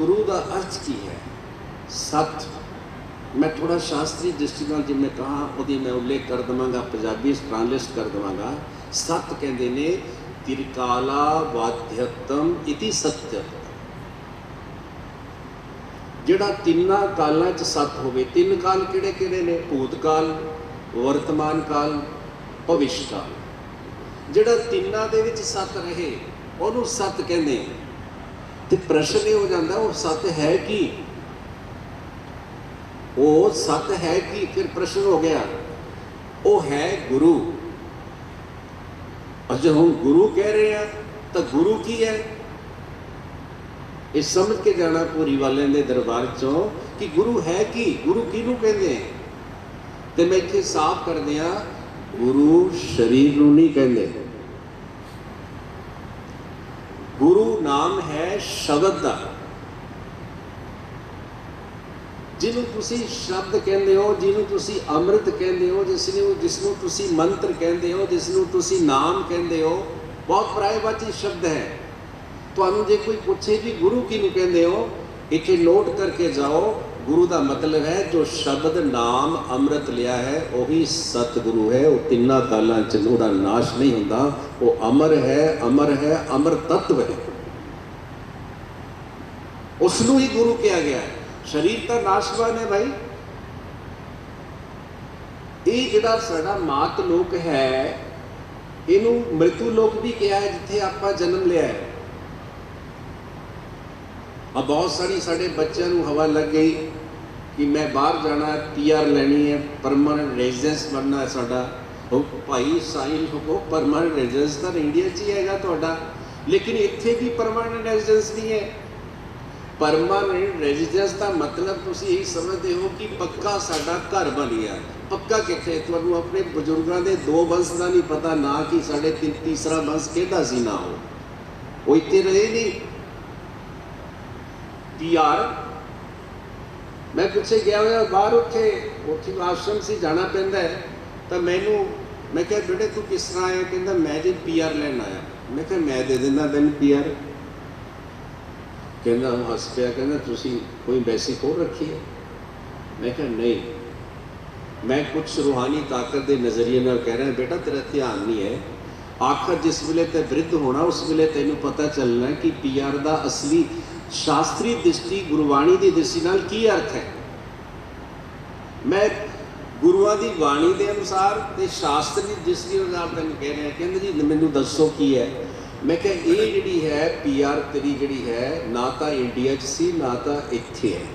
ਗੁਰੂ ਦਾ ਅਰਥ ਕੀ ਹੈ ਸਤ ਮੈਂ ਥੋੜਾ ਸ਼ਾਸਤਰੀ ਦ੍ਰਿਸ਼ਟੀ ਨਾਲ ਜਿਵੇਂ ਕਹਾ ਉਹਦੀ ਮੈਂ ਉਲੇਖ ਕਰ ਦਵਾਂਗਾ ਪੰਜਾਬੀ ਟ੍ਰਾਂਸਲੇਟ ਕਰ ਦਵਾਂਗਾ ਸਤ ਕਹਿੰਦੇ ਨੇ ਤਿਰਕਾਲਾ ਵਾਧਿਅਤਮ ਇਤੀ ਸਤਯ ਜਿਹੜਾ ਤਿੰਨਾਂ ਕਾਲਾਂ 'ਚ ਸਤ ਹੋਵੇ ਤਿੰਨ ਕਾਲ ਕਿਹੜੇ ਕਿਹੜੇ ਨੇ ਭੂਤ ਕਾਲ ਵਰਤਮਾਨ ਕਾਲ ਭਵਿਸ਼ ਕਾਲ ਜਿਹੜਾ ਤਿੰਨਾਂ ਦੇ ਵਿੱਚ ਸਤ ਰਹੇ ਉਹਨੂੰ ਸਤ ਕਹਿੰਦੇ ਆ। ਤੇ ਪ੍ਰਸ਼ਨ ਇਹ ਹੋ ਜਾਂਦਾ, ਉਹ ਸੱਤ ਹੈ ਕੀ? ਉਹ ਸੱਤ ਹੈ ਕੀ? ਫਿਰ ਪ੍ਰਸ਼ਨ ਹੋ ਗਿਆ, ਉਹ ਹੈ ਗੁਰੂ। ਅਜੇ ਹੁਣ ਗੁਰੂ ਕਹਿ ਰਹੇ ਆ, ਤਾਂ ਗੁਰੂ ਕੀ ਹੈ? ਇਹ ਸਮਝ ਕੇ ਜਾਣਾ ਪੂਰੀ ਵਾਲਿਆਂ ਦੇ ਦਰਬਾਰ ਚੋਂ ਕਿ ਗੁਰੂ ਹੈ ਕੀ? ਗੁਰੂ ਕਿਹਨੂੰ ਕਹਿੰਦੇ ਆ? ਤੇ ਮੈਂ ਇੱਥੇ ਸਾਫ਼ ਕਰ ਦਿਆਂ, ਗੁਰੂ ਸਰੀਰ ਨੂੰ ਨਹੀਂ ਕਹਿੰਦੇ। ਗੁਰੂ ਨਾਮ ਹੈ ਸ਼ਬਦ ਦਾ। ਜਿਹਨੂੰ ਤੁਸੀਂ ਸ਼ਬਦ ਕਹਿੰਦੇ ਹੋ, ਜਿਹਨੂੰ ਤੁਸੀਂ ਅੰਮ੍ਰਿਤ ਕਹਿੰਦੇ ਹੋ ਜਿਸ ਨੂੰ ਜਿਸ ਨੂੰ ਤੁਸੀਂ ਮੰਤਰ ਕਹਿੰਦੇ ਹੋ ਜਿਸ ਨੂੰ ਤੁਸੀਂ ਨਾਮ ਕਹਿੰਦੇ ਹੋ, ਬਹੁਤ ਪ੍ਰਾਇਵਾਚੀ ਸ਼ਬਦ ਹੈ। ਤੁਹਾਨੂੰ ਜੇ ਕੋਈ ਪੁੱਛੇ ਵੀ ਗੁਰੂ ਕਿਹਨੂੰ ਕਹਿੰਦੇ ਹੋ, ਇੱਥੇ ਨੋਟ ਕਰਕੇ ਜਾਓ ਗੁਰੂ ਦਾ ਮਤਲਬ ਹੈ, ਜੋ ਸ਼ਬਦ ਨਾਮ ਅੰਮ੍ਰਿਤ ਲਿਆ ਹੈ, ਉਹੀ ਸਤਿਗੁਰੂ ਹੈ। ਉਹ ਤਿੰਨਾਂ ਕਾਲਾਂ ਚ ਉਹਦਾ ਨਾਸ਼ ਨਹੀਂ ਹੁੰਦਾ। ਉਹ ਅਮਰ ਹੈ ਅਮਰ ਹੈ, ਅਮਰ ਤत्व ਹੈ। ਉਸ ਨੂੰ ਹੀ ਗੁਰੂ ਕਿਹਾ ਗਿਆ ਸਰੀਰ ਤਾਂ ਨਾਸ਼ਵਾਨ ਹੈ ਭਾਈ। ਇਹ ਜਿਹੜਾ ਸਾਡਾ ਮਾਤ ਲੋਕ ਹੈ, ਇਹਨੂੰ ਮ੍ਰਿਤੂ ਲੋਕ ਵੀ ਕਿਹਾ ਹੈ, ਜਿੱਥੇ ਆਪਾਂ ਜਨਮ ਲਿਆ ਹੈ। ਆ ਬਹੁਤ ਸਾਰੀ ਸਾਡੇ ਬੱਚਿਆਂ ਨੂੰ ਹਵਾ ਲੱਗ ਗਈ। ਕਿ ਮੈਂ ਬਾਹਰ ਜਾਣਾ ਹੈ ਪੀਆਰ ਲੈਣੀ ਹੈ ਪਰਮਨੈਂਟ ਰੈਜ਼ੀਡੈਂਸ ਬਣਨਾ ਹੈ ਸਾਡਾ। ਉਹ ਭਾਈ ਸਾਈਨ ਹੋ ਪਰਮਨੈਂਟ ਰੈਜ਼ੀਡੈਂਸ ਤਾਂ ਇੰਡੀਆ 'ਚ ਹੀ ਹੈਗਾ ਤੁਹਾਡਾ। ਲੇਕਿਨ ਇੱਥੇ ਵੀ ਪਰਮਨੈਂਟ ਰੈਜ਼ੀਡੈਂਸ ਨਹੀਂ ਹੈ। ਪਰਮਨੈਂਟ ਰੈਜ਼ੀਡੈਂਸ ਦਾ ਮਤਲਬ ਤੁਸੀਂ ਇਹ ਸਮਝਦੇ ਹੋ ਕਿ ਪੱਕਾ ਸਾਡਾ ਘਰ ਬਣ ਗਿਆ ਪੱਕਾ ਕਿੱਥੇ? ਤੁਹਾਨੂੰ ਆਪਣੇ ਬਜ਼ੁਰਗਾਂ ਦੇ ਦੋ ਵੰਸ਼ ਦਾ ਨਹੀਂ ਪਤਾ, ਨਾ ਕਿ ਸਾਡੇ ਤਿੰਨ, ਤੀਸਰਾ ਵੰਸ਼ ਕਿਹੜਾ ਸੀ, ਨਾ ਹੋ ਉਹ ਇੱਥੇ ਰਹੇ ਨਹੀਂ। ਪੀਆਰ ਮੈਂ ਪਿੱਛੇ ਗਿਆ ਹੋਇਆ, ਬਾਹਰ ਉੱਥੇ ਉੱਥੇ ਆਸ਼ਰਮ ਸੀ ਜਾਣਾ ਪੈਂਦਾ ਹੈ। ਤਾਂ ਮੈਨੂੰ, ਮੈਂ ਕਿਹਾ, ਬੇਟੇ, ਤੂੰ ਕਿਸ ਤਰ੍ਹਾਂ ਆਇਆ? ਕਹਿੰਦਾ, ਮੈਂ ਜੀ ਪੀਆਰ ਲੈਣ ਆਇਆ। ਮੈਂ ਕਿਹਾ, ਮੈਂ ਦੇ ਦਿੰਦਾ ਤੈਨੂੰ ਪੀਆਰ ਕਹਿੰਦਾ, ਉਹ ਹੱਸ ਪਿਆ, ਕਹਿੰਦਾ, ਤੁਸੀਂ ਕੋਈ ਬੈਸੀ ਕੋਲ ਰੱਖੀ ਹੈ? ਮੈਂ ਕਿਹਾ, ਨਹੀਂ। ਮੈਂ ਕੁਝ ਰੂਹਾਨੀ ਤਾਕਤ ਦੇ ਨਜ਼ਰੀਏ ਨਾਲ ਕਹਿ ਰਿਹਾ, ਬੇਟਾ, ਤੇਰਾ ਧਿਆਨ ਨਹੀਂ ਹੈ। ਆਖਰ ਜਿਸ ਵੇਲੇ ਤੇ ਵਿਰਧ ਹੋਣਾ, ਉਸ ਵੇਲੇ ਤੈਨੂੰ ਪਤਾ ਚੱਲਣਾ ਕਿ ਪੀਆਰ ਦਾ ਅਸਲੀ ਸ਼ਾਸਤਰੀ ਦ੍ਰਿਸ਼ਟੀ ਗੁਰਬਾਣੀ ਦੀ ਦ੍ਰਿਸ਼ਟੀ ਨਾਲ ਕੀ ਅਰਥ ਹੈ? ਮੈਂ ਗੁਰੂਆਂ ਦੀ ਬਾਣੀ ਦੇ ਅਨੁਸਾਰ ਤੇ ਸ਼ਾਸਤਰ ਦੀ ਦ੍ਰਿਸ਼ਟੀ ਅਨੁਸਾਰ ਤੈਨੂੰ ਕਹਿ ਰਿਹਾ, ਕਹਿੰਦੇ ਜੀ, ਮੈਨੂੰ ਦੱਸੋ ਕੀ ਹੈ? ਮੈਂ ਕਿਹਾ, ਇਹ ਜਿਹੜੀ ਹੈ ਪੀਆਰ ਤੇਰੀ ਜਿਹੜੀ ਹੈ, ਨਾ ਤਾਂ ਇੰਡੀਆ 'ਚ ਸੀ, ਨਾ ਤਾਂ ਇੱਥੇ ਹੈ।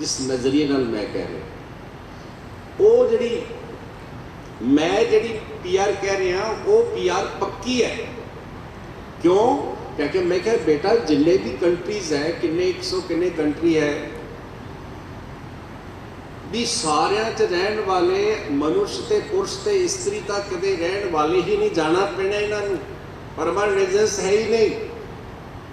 ਜਿਸ ਨਜ਼ਰੀਏ ਨਾਲ ਮੈਂ ਕਹਿ ਰਿਹਾ। ਉਹ ਜਿਹੜੀ ਮੈਂ ਜਿਹੜੀ ਪੀਆਰ ਕਹਿ ਰਿਹਾ, ਉਹ ਪੀਆਰ ਪੱਕੀ ਹੈ। ਕਿਉਂ? ਕਿਉਂਕਿ ਮੈਂ ਕਿਹਾ ਬੇਟਾ ਜਿੰਨੇ ਵੀ ਕੰਟਰੀਜ਼ ਹੈ ਕਿੰਨੇ 100 ਕਿੰਨੇ ਕੰਟਰੀ ਹੈ ਵੀ ਸਾਰਿਆਂ 'ਚ ਰਹਿਣ ਵਾਲੇ ਮਨੁੱਖ ਤੇ ਪੁਰਸ਼ ਤੇ ਇਸਤਰੀ ਤਾਂ ਕਦੇ ਰਹਿਣ ਵਾਲੇ ਹੀ ਨਹੀਂ ਜਾਣਾ ਪੈਣਾ ਇਹਨਾਂ ਨੂੰ ਪਰਮਾਨੈਂਟ ਰੈਜ਼ੀਡੈਂਸ ਹੈ ਹੀ ਨਹੀਂ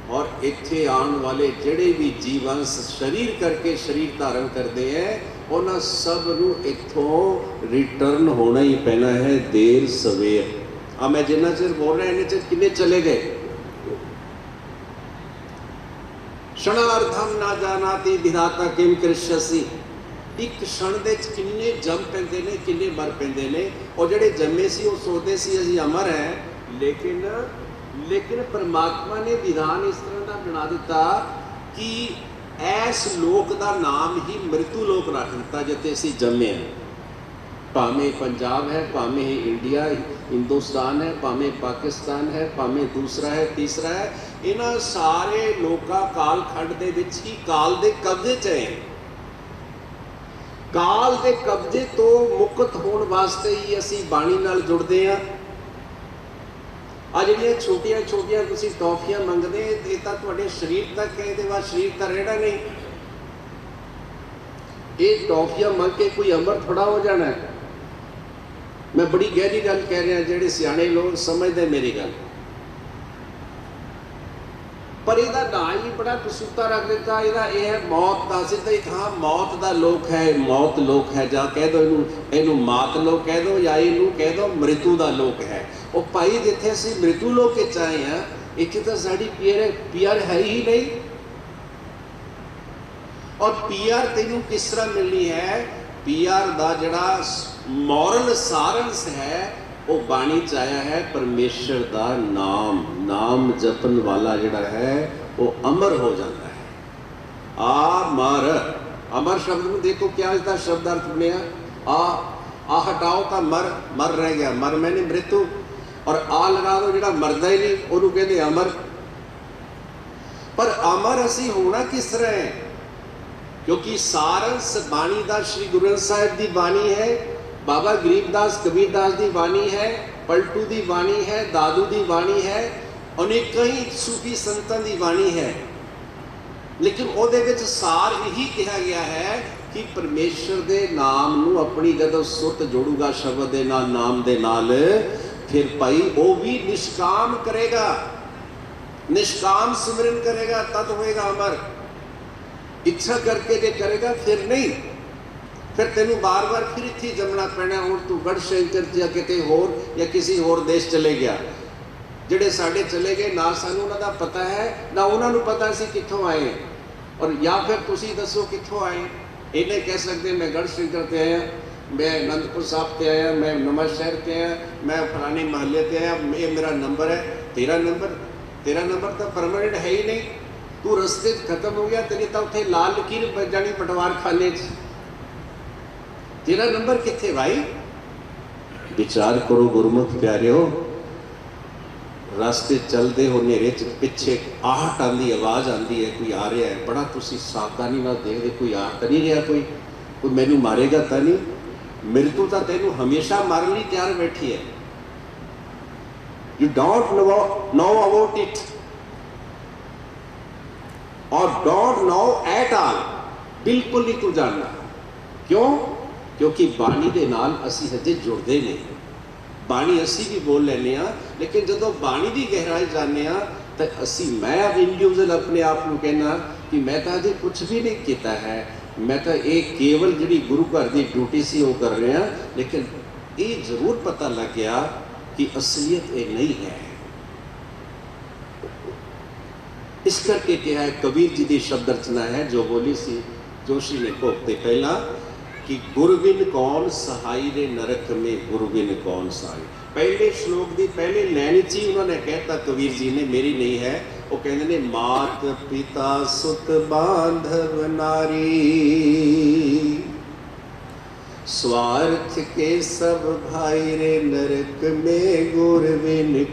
ਔਰ ਇੱਥੇ ਆਉਣ ਵਾਲੇ ਜਿਹੜੇ ਵੀ ਜੀਵਨ ਸਰੀਰ ਕਰਕੇ ਸਰੀਰ ਧਾਰਨ ਕਰਦੇ ਹੈ ਉਹਨਾਂ ਸਭ ਨੂੰ ਇੱਥੋਂ ਰਿਟਰਨ ਹੋਣਾ ਹੀ ਪੈਣਾ ਹੈ ਦੇਰ ਸਵੇਰ ਆ ਮੈਂ ਜਿੰਨਾ ਚਿਰ ਬੋਲ ਰਿਹਾ ਇਹਨੇ ਚਿਰ ਕਿੰਨੇ ਚਲੇ ਗਏ ਸ਼ਣਾਰਥਮ ਨਾ ਜਾਣਾਤੀ ਵਿਧਾਤਾ ਕਿਮ ਕ੍ਰਿਸ਼ਸੀ ਇੱਕ क्षण ਦੇ ਚ ਕਿੰਨੇ ਜੰਮ ਪੈਂਦੇ ਨੇ ਕਿੰਨੇ ਮਰ ਪੈਂਦੇ ਨੇ ਉਹ ਜਿਹੜੇ ਜੰਮੇ ਸੀ ਉਹ ਸੋਚਦੇ ਸੀ ਅਸੀਂ ਅਮਰ ਹੈ ਲੇਕਿਨ ਲੇਕਿਨ ਪਰਮਾਤਮਾ ਨੇ ਵਿਧਾਨ ਇਸ ਤਰ੍ਹਾਂ ਦਾ ਬਣਾ ਦਿੱਤਾ ਕਿ ਐਸ ਲੋਕ ਦਾ ਨਾਮ ਹੀ ਮ੍ਰਿਤੂ ਲੋਕ ਰੱਖ ਦਿੱਤਾ ਜਿੱਥੇ ਅਸੀਂ ਜੰਮੇ ਹਾਂ ਭਾਵੇਂ ਪੰਜਾਬ ਹੈ ਭਾਵੇਂ ਇਹ ਇੰਡੀਆ ਹਿੰਦੁਸਤਾਨ ਹੈ ਭਾਵੇਂ ਪਾਕਿਸਤਾਨ ਹੈ ਭਾਵੇਂ ਦੂਸਰਾ ਹੈ ਤੀਸਰਾ ਹੈ ਇਹਨਾਂ ਸਾਰੇ ਲੋਕਾਂ ਕਾਲ ਖੰਡ ਦੇ ਵਿੱਚ ਹੀ ਕਾਲ ਦੇ ਕਬਜ਼ੇ 'ਚ ਹੈ ਕਾਲ ਦੇ ਕਬਜ਼ੇ ਤੋਂ ਮੁਕਤ ਹੋਣ ਵਾਸਤੇ ਹੀ ਅਸੀਂ ਬਾਣੀ ਨਾਲ ਜੁੜਦੇ ਹਾਂ। ਆ ਜਿਹੜੀਆਂ ਛੋਟੀਆਂ ਛੋਟੀਆਂ ਤੁਸੀਂ ਟੌਫੀਆਂ ਮੰਗਦੇ ਇਹ ਤਾਂ ਤੁਹਾਡੇ ਸਰੀਰ ਤੱਕ ਹੈ, ਇਹਦੇ ਬਾਅਦ ਸਰੀਰ ਤਾਂ ਰਹਿਣਾ ਨਹੀਂ। ਇਹ ਟੌਫੀਆਂ ਮੰਗ ਕੇ ਕੋਈ ਅਮਰ ਥੋੜਾ ਹੋ ਜਾਣਾ। ਮੈਂ ਬੜੀ ਗਹਿਰੀ ਗੱਲ ਕਹਿ ਰਿਹਾ, ਜਿਹੜੇ ਸਿਆਣੇ ਲੋਕ ਸਮਝਦੇ ਮੇਰੀ ਗੱਲ। ਪਰ ਇਹਦਾ ਨਾਂ ਹੀ ਬੜਾ ਕਸੂਤਾ ਰੱਖ ਦਿੱਤਾ, ਇਹਦਾ ਇਹ ਹੈ ਮੌਤ ਦਾ ਸਿੱਧਾ ਹੀ ਕਹਾ ਮੌਤ ਦਾ ਲੋਕ ਹੈ, ਮੌਤ ਲੋਕ ਹੈ, ਜਾਂ ਕਹਿ ਦੋ ਇਹਨੂੰ ਇਹਨੂੰ ਮਾਤ ਲੋਕ ਕਹਿ ਦੋ, ਜਾਂ ਇਹਨੂੰ ਕਹਿ ਦੋ ਮ੍ਰਿਤੂ ਦਾ ਲੋਕ ਹੈ। ਉਹ ਭਾਈ ਜਿੱਥੇ ਅਸੀਂ ਮ੍ਰਿਤੂ ਲੋਕ ਵਿੱਚ ਆਏ ਆ ਇੱਥੇ ਤਾਂ ਸਾਡੀ ਪੀਰ ਪੀਰ ਹੈ ਹੀ ਨਹੀਂ। ਔਰ ਪੀਆਰ ਤੈਨੂੰ ਕਿਸ ਤਰ੍ਹਾਂ ਮਿਲਣੀ ਹੈ? ਪੀਆਰ ਦਾ ਜਿਹੜਾ ਮੋਰਲ ਸਾਰੰਸ ਹੈ ਉਹ ਬਾਣੀ ਚ ਆਇਆ ਹੈ ਪਰਮੇਸ਼ਰ ਦਾ ਨਾਮ ਨਾਮ ਜਪਣ ਵਾਲਾ ਜਿਹੜਾ ਹੈ ਉਹ ਅਮਰ ਹੋ ਜਾਂਦਾ ਹੈ ਆ ਮਰ ਅਮਰ ਸ਼ਬਦ ਨੂੰ ਦੇਖੋ ਕਿਆ ਇਸਦਾ ਸ਼ਬਦ ਅਰਥ ਬਣਿਆ ਆ ਆ ਹਟਾਓ ਤਾਂ ਮਰ ਮਰ ਰਹਿ ਗਿਆ ਮਰ ਮੈਨੇ ਮ੍ਰਿਤੂ ਔਰ ਆ ਲਗਾ ਦੋ ਜਿਹੜਾ ਮਰਦਾ ਹੀ ਨਹੀਂ ਉਹਨੂੰ ਕਹਿੰਦੇ ਅਮਰ ਪਰ ਅਮਰ ਅਸੀਂ ਹੋਣਾ ਕਿਸ ਤਰ੍ਹਾਂ ਹੈ ਕਿਉਂਕਿ ਸਾਰੰਸ ਬਾਣੀ ਦਾ ਸ੍ਰੀ ਗੁਰੂ ਗ੍ਰੰਥ ਸਾਹਿਬ ਦੀ ਬਾਣੀ ਹੈ ਬਾਬਾ ਗਰੀਬਦਾਸ ਕਬੀਰਦਾਸ ਦੀ ਬਾਣੀ ਹੈ, ਪਲਟੂ ਦੀ ਬਾਣੀ ਹੈ, ਦਾਦੂ ਦੀ ਬਾਣੀ ਹੈ ਅਨੇਕਾਂ ਹੀ ਸੂਫੀ ਸੰਤਾਂ ਦੀ ਬਾਣੀ ਹੈ। ਲੇਕਿਨ ਉਹਦੇ ਵਿੱਚ ਸਾਰ ਇਹੀ ਕਿਹਾ ਗਿਆ ਹੈ ਕਿ ਪਰਮੇਸ਼ਰ ਦੇ ਨਾਮ ਨੂੰ ਆਪਣੀ ਜਦੋਂ ਸੁਰਤ ਜੋੜੂਗਾ ਸ਼ਬਦ ਦੇ ਨਾਲ, ਨਾਮ ਦੇ ਨਾਲ, ਫਿਰ ਭਾਈ ਉਹ ਵੀ ਨਿਸ਼ਕਾਮ ਕਰੇਗਾ। ਨਿਸ਼ਕਾਮ ਸਿਮਰਨ ਕਰੇਗਾ, ਤਦ ਹੋਏਗਾ ਅਮਰ। ਇੱਛਾ ਕਰਕੇ ਜੇ ਕਰੇਗਾ, ਫਿਰ ਨਹੀਂ। ਫਿਰ ਤੈਨੂੰ ਬਾਰ-ਬਾਰ ਫਿਰ ਇੱਥੇ ਹੀ ਜੰਮਣਾ ਪੈਣਾ, ਹੁਣ ਤੂੰ ਗੜ ਸ਼ੰਕਰ ਜਾਂ ਕਿਤੇ ਹੋਰ ਜਾਂ ਕਿਸੇ ਹੋਰ ਦੇਸ਼ ਚਲੇ ਗਿਆ। ਜਿਹੜੇ ਸਾਡੇ ਚਲੇ ਗਏ, ਨਾ ਸਾਨੂੰ ਉਹਨਾਂ ਦਾ ਪਤਾ ਹੈ, ਨਾ ਉਹਨਾਂ ਨੂੰ ਪਤਾ ਸੀ ਕਿੱਥੋਂ ਆਏ ਔਰ ਜਾਂ ਫਿਰ ਤੁਸੀਂ ਦੱਸੋ ਕਿੱਥੋਂ ਆਏ ਇਹਨੇ ਕਹਿ ਸਕਦੇ, ਮੈਂ ਗੜ ਸ਼ੰਕਰ ਤੇ ਆਇਆ, ਮੈਂ ਅਨੰਦਪੁਰ ਸਾਹਿਬ ਤੇ ਆਇਆ, ਮੈਂ ਨਵਾਂ ਸ਼ਹਿਰ ਤੇ ਆਇਆ, ਮੈਂ ਫਲਾਣੇ ਮਹੱਲੇ ਤੇ ਆਇਆ, ਇਹ ਮੇਰਾ ਨੰਬਰ ਹੈ। ਤੇਰਾ ਨੰਬਰ? ਤੇਰਾ ਨੰਬਰ ਤਾਂ ਪਰਮਨੈਂਟ ਹੈ ਹੀ ਨਹੀਂ। ਤੂੰ ਰਸਤੇ 'ਚ ਖਤਮ ਹੋ ਗਿਆ, ਤੇਰੀ ਤਾਂ ਉੱਥੇ ਲਾਲ ਲਕੀਰ ਵੱਜ ਜਾਣੀ ਪਟਵਾਰ ਖਾਨੇ 'ਚ। ਤੇਰਾ ਨੰਬਰ ਕਿੱਥੇ ਭਾਈ ਵਿਚਾਰ ਕਰੋ ਗੁਰਮੁਖ ਪਿਆਰਿਓ ਰਸਤੇ ਚੱਲਦੇ ਹੋ ਹਨੇਰੇ 'ਚ ਪਿੱਛੇ ਆਹਟ ਆਂਦੀ ਆਵਾਜ਼ ਆਂਦੀ ਹੈ ਕੋਈ ਆ ਰਿਹਾ ਹੈ ਬੜਾ ਤੁਸੀਂ ਸਾਵਧਾਨੀ ਨਾਲ ਦੇਖਦੇ ਕੋਈ ਆ ਤਾਂ ਨਹੀਂ ਰਿਹਾ ਕੋਈ ਕੋਈ ਮੈਨੂੰ ਮਾਰੇਗਾ ਤਾਂ ਨਹੀਂ ਮ੍ਰਿਤੂ ਤਾਂ ਤੈਨੂੰ ਹਮੇਸ਼ਾ ਮਾਰਨ ਲਈ ਤਿਆਰ ਬੈਠੀ ਹੈ you don't know know about it ਔਰ ਡੋਂਟ ਨੋ ਐਟ ਆਲ ਬਿਲਕੁਲ ਨਹੀਂ ਤੂੰ ਜਾਣਦਾ ਕਿਉਂ ਕਿਉਂਕਿ ਬਾਣੀ ਦੇ ਨਾਲ ਅਸੀਂ ਹਜੇ ਜੁੜਦੇ ਨਹੀਂ ਬਾਣੀ ਅਸੀਂ ਵੀ ਬੋਲ ਲੈਨੇ ਆ ਲੇਕਿਨ ਜਦੋਂ ਬਾਣੀ ਦੀ ਗਹਿਰਾਈ ਜਾਣਦੇ ਆ ਤਾਂ ਅਸੀਂ ਮੈਂ ਇੰਡੀਵਿਜੂਅਲ ਆਪਣੇ ਆਪ ਨੂੰ ਕਹਿਣਾ ਕਿ ਮੈਂ ਤਾਂ ਅਜੇ ਕੁਝ ਵੀ ਨਹੀਂ ਕੀਤਾ ਹੈ ਮੈਂ ਤਾਂ ਇਹ ਕੇਵਲ ਜਿਹੜੀ ਗੁਰੂ ਘਰ ਦੀ ਡਿਊਟੀ ਸੀ ਉਹ ਕਰ ਰਿਹਾ ਲੇਕਿਨ ਇਹ ਜ਼ਰੂਰ ਪਤਾ ਲੱਗ ਗਿਆ ਕਿ ਅਸਲੀਅਤ ਇਹ ਨਹੀਂ ਹੈ ਇਸ ਕਰਕੇ ਕਿਹਾ ਹੈ ਕਬੀਰ ਜੀ ਦੀ ਸ਼ਬਦ ਰਚਨਾ ਹੈ ਜੋ ਬੋਲੀ ਸੀ ਜੋਸ਼ੀ ਨੇ ਭੋਗ ਤੇ ਪਹਿਲਾਂ ਕਿ ਗੁਰਬਿਨ ਕੌਣ ਸਹਾਈ ਰੇ ਨਰਕ ਮੇ ਗੁਰਬਿਨ ਕੌਣ ਸਹਾਈ ਪਹਿਲੇ ਸ਼ਲੋਕ ਦੀ ਪਹਿਲੇ ਲਾਈਨ 'ਚ ਹੀ ਉਹਨਾਂ ਨੇ ਕਹਿਤਾ ਕਬੀਰ ਜੀ ਨੇ ਮੇਰੀ ਨਹੀਂ ਹੈ ਉਹ ਕਹਿੰਦੇ ਨੇ ਮਾਤ ਪਿਤਾ ਸੁਤ ਬਾਂਧਵ ਨਾਰੀ स्वार्थ के सब भाई रे नरक में गुरविन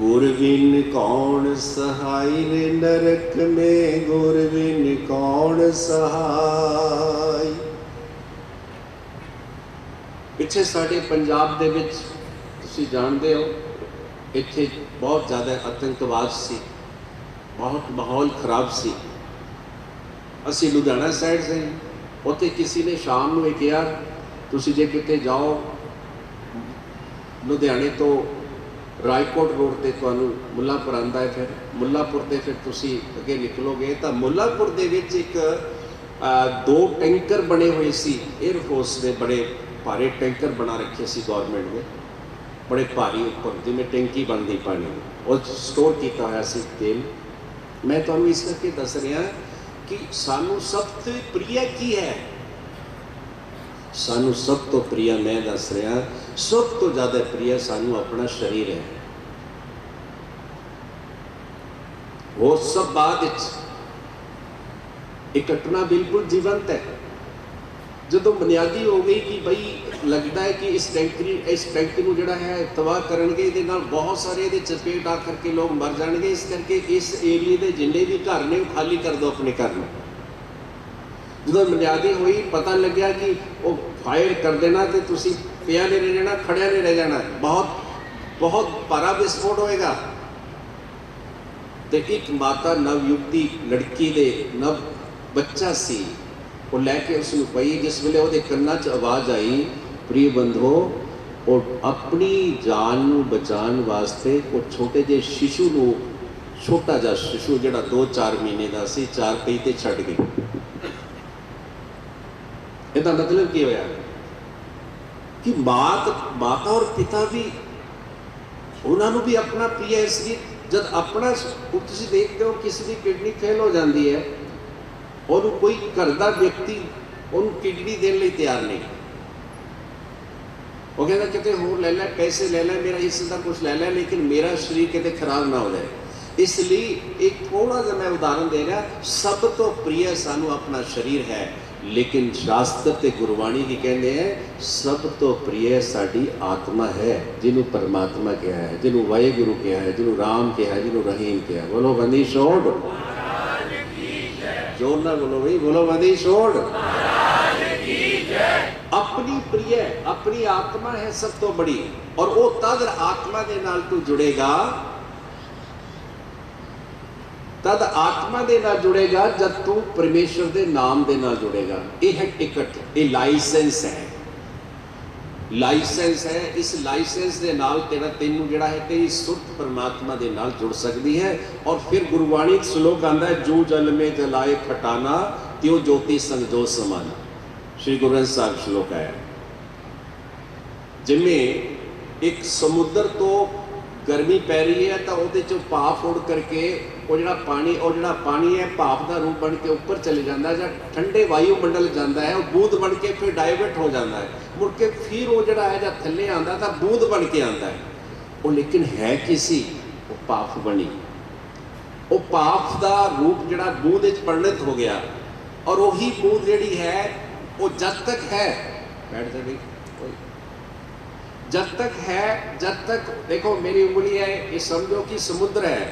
ਗੁਰ ਬਿਨ ਕੌਣ ਸਹਾਈ ਨੇ ਨਰਕ ਮੇ? ਗੁਰ ਬਿਨ ਕੌਣ ਸਹਾਈ? ਪਿੱਛੇ ਸਾਡੇ ਪੰਜਾਬ ਦੇ ਵਿੱਚ ਤੁਸੀਂ ਜਾਣਦੇ ਹੋ, ਇੱਥੇ ਬਹੁਤ ਜ਼ਿਆਦਾ ਆਤੰਕਵਾਦ ਸੀ, ਬਹੁਤ ਮਾਹੌਲ ਖਰਾਬ ਸੀ। ਅਸੀਂ ਲੁਧਿਆਣਾ ਸਾਈਡ ਸੇ, ਉੱਥੇ ਕਿਸੇ ਨੇ ਸ਼ਾਮ ਨੂੰ ਇਹ ਕਿਹਾ, ਤੁਸੀਂ ਜੇ ਕਿਤੇ ਜਾਓ, ਲੁਧਿਆਣੇ ਤੋਂ ਰਾਏਕੋਟ ਰੋਡ ਤੇ ਤੁਹਾਨੂੰ ਮੁੱਲਾਪੁਰ ਆਂਦਾ ਹੈ ਫਿਰ। ਮੁੱਲਾਪੁਰ ਤੇ ਫਿਰ ਤੁਸੀਂ ਅੱਗੇ ਨਿਕਲੋਗੇ ਤਾਂ ਮੁੱਲਾਪੁਰ ਦੇ ਵਿੱਚ ਇੱਕ ਦੋ ਟੈਂਕਰ ਬਣੇ ਹੋਏ ਸੀ। 에ਅਰ ਫੋਰਸ ਦੇ ਬੜੇ ਭਾਰੇ ਟੈਂਕਰ ਬਣਾ ਰੱਖੇ ਸੀ ਗਵਰਨਮੈਂਟ ਨੇ। ਬੜੇ ਭਾਰੀ ਉੱਪਰ, ਜਿਵੇਂ ਟੈਂਕੀ ਬਣਦੀ ਪਾਣੀ ਦੀ। ਉਹ ਸਟੋਰ ਕੀਤਾ ਹੋਇਆ ਸੀ ਤੇਲ। ਮੈਂ ਤੁਹਾਨੂੰ ਇਸ ਕਰਕੇ ਦੱਸ ਰਿਹਾ ਕਿ ਸਾਨੂੰ ਸਭ ਤੋਂ ਪ੍ਰਿਯ ਕੀ ਹੈ? ਸਾਨੂੰ ਸਭ ਤੋਂ ਪ੍ਰਿਯ ਮੈਂ ਦੱਸ ਰਿਹਾ, ਸਭ ਤੋਂ ਜ਼ਿਆਦਾ ਪ੍ਰਿਯ ਸਾਨੂੰ ਆਪਣਾ ਸਰੀਰ ਹੈ। ਉਹ ਸਭ ਬਾਅਦ ਵਿੱਚ ਇਹ ਘਟਨਾ ਬਿਲਕੁਲ ਜੀਵੰਤ ਹੈ। ਜਦੋਂ ਬੁਨਿਆਦੀ ਹੋ ਗਈ ਕਿ ਬਈ ਲੱਗਦਾ ਹੈ ਕਿ ਇਸ ਟੈਂਕਰੀ ਇਸ ਟੈਂਕ ਨੂੰ ਜਿਹੜਾ ਹੈ ਤਬਾਹ ਕਰਨਗੇ, ਇਹਦੇ ਨਾਲ ਬਹੁਤ ਸਾਰੇ ਇਹਦੇ ਚਪੇਟ ਆ ਕਰਕੇ ਲੋਕ ਮਰ ਜਾਣਗੇ। ਇਸ ਕਰਕੇ ਇਸ ਏਰੀਏ ਦੇ ਜਿੰਨੇ ਵੀ ਘਰ ਨੇ, ਉਹ ਖਾਲੀ ਕਰ ਦਿਓ ਆਪਣੇ ਘਰ ਨੂੰ। ਜਦੋਂ ਬੁਨਿਆਦੀ ਹੋਈ, ਪਤਾ ਲੱਗਿਆ ਕਿ ਉਹ ਫਾਇਰ ਕਰ ਦੇਣਾ ਤੇ ਤੁਸੀਂ ਪਿਆ ਨਹੀਂ ਰਹਿ ਜਾਣਾ, ਖੜਿਆ ਨਹੀਂ ਰਹਿ ਜਾਣਾ। ਬਹੁਤ ਬਹੁਤ ਭਾਰਾ ਵਿਸਫੋਟ ਹੋਏਗਾ। ਤੇ ਇੱਕ ਮਾਤਾ ਨਵਯੁਕਤੀ ਲੜਕੀ ਦੇ ਨਵ ਬੱਚਾ ਸੀ। ਉਹ ਲੈ ਕੇ ਉਸ ਨੂੰ ਪਈ, ਜਿਸ ਵੇਲੇ ਉਹਦੇ ਕੰਨਾਂ 'ਚ ਆਵਾਜ਼ ਆਈ, ਪ੍ਰਿਯ ਬੰਧੋ ਉਹ ਆਪਣੀ ਜਾਨ ਨੂੰ ਬਚਾਉਣ ਵਾਸਤੇ ਉਹ ਛੋਟੇ ਜਿਹੇ ਸ਼ਿਸ਼ੂ ਨੂੰ, ਛੋਟਾ ਜਿਹਾ ਸ਼ਿਸ਼ੂ ਜਿਹੜਾ 2-4 ਮਹੀਨੇ ਦਾ ਸੀ, ਚਾਰ ਪਈ ਤੇ ਛੱਡ ਗਈ। ਇਹਦਾ ਮਤਲਬ ਕੀ ਹੋਇਆ? ਕਿ ਮਾਤ, ਮਾਤਾ ਔਰ ਪਿਤਾ ਵੀ ਉਹਨਾਂ ਨੂੰ ਵੀ ਆਪਣਾ ਪ੍ਰਿਯ ਇਸ ਲਈ ਜਦ ਆਪਣਾ ਤੁਸੀਂ ਦੇਖਦੇ ਹੋ ਕਿਸੇ ਦੀ ਕਿਡਨੀ ਫੇਲ ਹੋ ਜਾਂਦੀ ਹੈ, ਉਹਨੂੰ ਕੋਈ ਘਰ ਦਾ ਵਿਅਕਤੀ ਉਹਨੂੰ ਕਿਡਨੀ ਦੇਣ ਲਈ ਤਿਆਰ ਨਹੀਂ। ਉਹ ਕਹਿੰਦਾ ਕਿਤੇ ਹੋਰ ਲੈ ਲੈ, ਪੈਸੇ ਲੈ ਲੈ, ਮੇਰਾ ਹਿੱਸੇ ਦਾ ਕੁਝ ਲੈ ਲੈ, ਲੇਕਿਨ ਮੇਰਾ ਸਰੀਰ ਕਿਤੇ ਖਰਾਬ ਨਾ ਹੋ ਜਾਏ। ਇਸ ਲਈ ਇੱਕ ਥੋੜਾ ਜਿਹਾ ਮੈਂ ਉਦਾਹਰਨ ਦੇ ਰਿਹਾ, ਸਭ ਤੋਂ ਪ੍ਰਿय ਸਾਨੂੰ ਆਪਣਾ ਸਰੀਰ ਹੈ। ਲੇਕਿਨ ਸ਼ਾਸਤਰ ਤੇ ਗੁਰਬਾਣੀ ਕੀ ਕਹਿੰਦੇ ਹੈ ਸਭ ਤੋਂ ਪ੍ਰਿय ਸਾਡੀ ਆਤਮਾ ਹੈ, ਜਿਹਨੂੰ ਪਰਮਾਤਮਾ ਕਿਹਾ ਹੈ, ਜਿਹਨੂੰ ਵਾਹਿਗੁਰੂ ਕਿਹਾ ਹੈ, ਜਿਹਨੂੰ ਰਾਮ ਕਿਹਾ ਹੈ, ਜਿਹਨੂੰ ਰਹੀਮ ਕਿਹਾ ਬੋਲੋ ਬੰਦੀ ਛੋੜ। ਜੋਰ ਨਾਲ ਬੋਲੋ ਬਈ ਬੋਲੋ ਬੰਦੀ ਛੋੜ। ਆਪਣੀ ਪ੍ਰਿय ਆਪਣੀ ਆਤਮਾ ਹੈ ਸਭ ਤੋਂ ਬੜੀ। ਔਰ ਉਹ ਤਦ ਆਤਮਾ ਦੇ ਨਾਲ ਤੂੰ ਜੁੜੇਗਾ ਤਦ ਆਤਮਾ ਦੇ ਨਾਲ ਜੁੜੇਗਾ ਜਦ ਤੂੰ ਪਰਮੇਸ਼ਰ ਦੇ ਨਾਮ ਦੇ ਨਾਲ ਜੁੜੇਗਾ। ਇਹ ਹੈ ਟਿਕਟ, ਇਹ ਲਾਇਸੈਂਸ ਹੈ। ਲਾਇਸੈਂਸ ਹੈ, ਇਸ ਲਾਇਸੈਂਸ ਦੇ ਨਾਲ ਤੇਰਾ ਤੈਨੂੰ ਜਿਹੜਾ ਹੈ ਤੇਰੀ ਸੁਰਤ ਪਰਮਾਤਮਾ ਦੇ ਨਾਲ ਜੁੜ ਸਕਦੀ ਹੈ ਔਰ ਫਿਰ ਗੁਰਬਾਣੀ ਸ਼ਲੋਕ ਆਂਦਾ ਹੈ, ਜੋ ਜਲ ਮੇ ਜਲਾਏ ਖਟਾਨਾ, ਤਿਉ ਜੋਤੀ ਸੰਜੋ ਸਮਾਨਾ। ਸ਼੍ਰੀ ਗੁਰੂ ਗ੍ਰੰਥ ਸਾਹਿਬ ਸ਼ਲੋਕ ਹੈ ਜਿਵੇਂ ਇੱਕ ਸਮੁੰਦਰ ਤੋਂ ਗਰਮੀ ਪੈ ਰਹੀ ਹੈ ਤਾਂ ਉਹਦੇ ਚੋਂ ਭਾਫ ਉੜ ਕਰਕੇ ਉਹ ਜਿਹੜਾ ਪਾਣੀ, ਉਹ ਜਿਹੜਾ ਪਾਣੀ ਹੈ, ਭਾਫ ਦਾ ਰੂਪ ਬਣ ਕੇ ਉੱਪਰ ਚਲੇ ਜਾਂਦਾ ਜਾਂ ਠੰਡੇ ਵਾਯੂਮੰਡਲ ਜਾਂਦਾ ਹੈ, ਉਹ ਬੂੰਦ ਬਣ ਕੇ ਫਿਰ ਡਾਇਵਰਟ ਹੋ ਜਾਂਦਾ ਹੈ। ਮੁੜ ਕੇ ਫਿਰ ਉਹ ਜਿਹੜਾ ਹੈ ਜਾਂ ਥੱਲੇ ਆਂਦਾ ਤਾਂ ਬੂੰਦ ਬਣ ਕੇ ਆਂਦਾ ਹੈ। ਉਹ ਲੇਕਿਨ ਹੈ ਕੀ ਸੀ? ਉਹ ਭਾਫ ਬਣੀ। ਉਹ ਭਾਫ ਦਾ ਰੂਪ ਜਿਹੜਾ ਬੂੰਦ ਵਿੱਚ ਪਰਿਣਤ ਹੋ ਗਿਆ ਔਰ ਉਹੀ ਬੂੰਦ ਜਿਹੜੀ ਹੈ, ਉਹ ਜਦ ਤੱਕ ਹੈ, ਬੈਠ ਜਾ ਬਈ, ਕੋਈ जब तक है जब तक देखो मेरी उंगली है ये समझो कि समुद्र है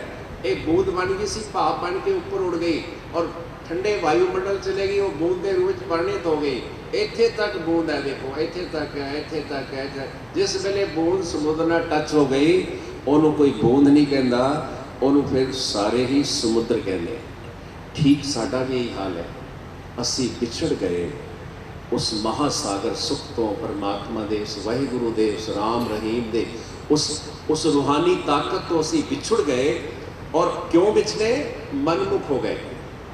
एक बूंद बन गई सी भाप बन के ऊपर उड़ गई और ठंडे वायुमंडल चले गई वो बूंद के रूप में परिणित हो गई ਇੱਥੇ ਤੱਕ ਬੂੰਦ ਹੈ ਦੇਖੋ ਇੱਥੇ ਤੱਕ ਹੈ ਇੱਥੇ ਤੱਕ ਹੈ ਇੱਥੇ- ਜਿਸ ਵੇਲੇ ਬੂੰਦ ਸਮੁੰਦਰ ਨਾਲ ਟੱਚ ਹੋ ਗਈ ਉਹਨੂੰ ਕੋਈ ਬੂੰਦ ਨਹੀਂ ਕਹਿੰਦਾ ਉਹਨੂੰ ਫਿਰ ਸਾਰੇ ਹੀ ਸਮੁੰਦਰ ਕਹਿੰਦੇ ਠੀਕ ਸਾਡਾ ਵੀ ਇਹੀ ਹਾਲ ਹੈ ਅਸੀਂ ਵਿਛੜ ਗਏ ਉਸ ਮਹਾਸਾਗਰ ਸੁਖ ਤੋਂ ਪਰਮਾਤਮਾ ਦੇ ਉਸ ਵਾਹਿਗੁਰੂ ਦੇ ਉਸ ਰਾਮ ਰਹੀਮ ਦੇ ਉਸ ਉਸ ਰੂਹਾਨੀ ਤਾਕਤ ਤੋਂ ਅਸੀਂ ਵਿਛੜ ਗਏ ਔਰ ਕਿਉਂ ਵਿਛੜੇ ਮਨਮੁਖ ਹੋ ਗਏ